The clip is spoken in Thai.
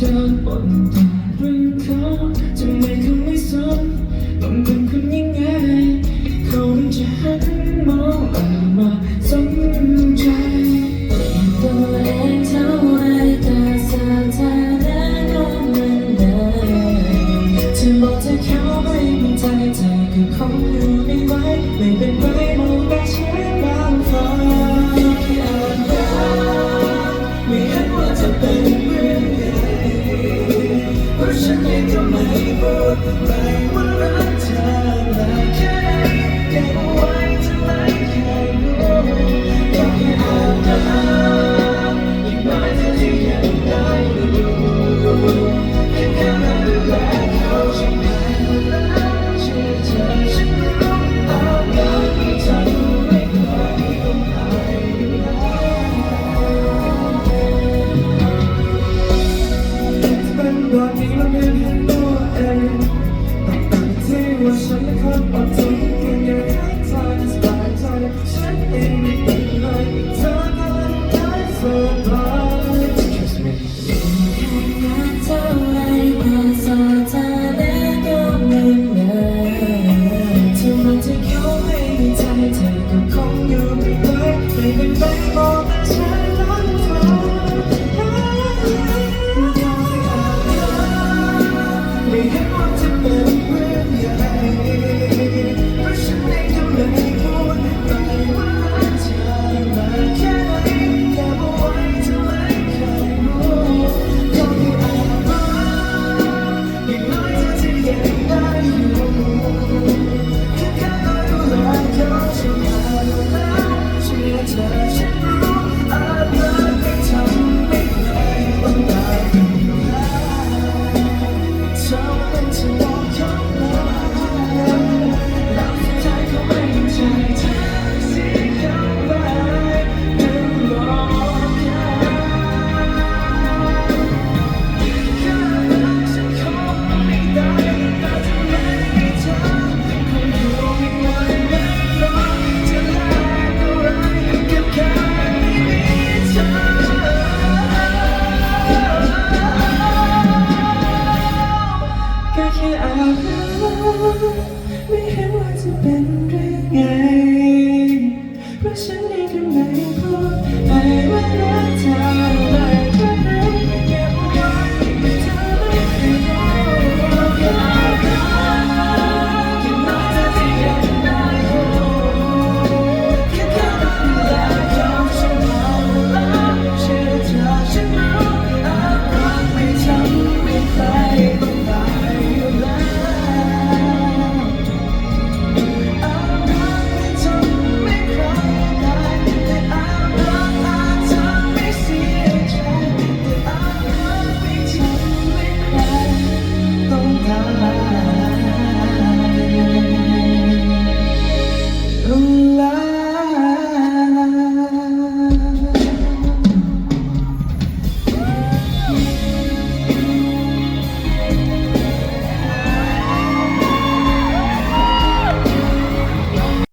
เธอบนแต่เรื่องเขาจะไม่คำไม่สนต้อง ก็แค่อาบน้ำไม่เห็นว่าจะเป็นเรื่องไงเพราะฉัน